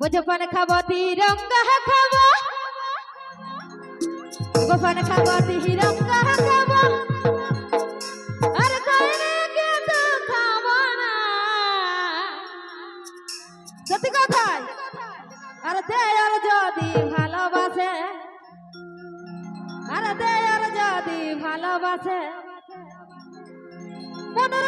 মুজফন খাব তিরঙ্গ খাব। গোপন খাব তিরঙ্গ খাব। আর কইরে কিন্তু খাব সত্যি কথাই। আর দে আর যদি ভালোবাসে, আর দে আর যদি ভালোবাসে, মনের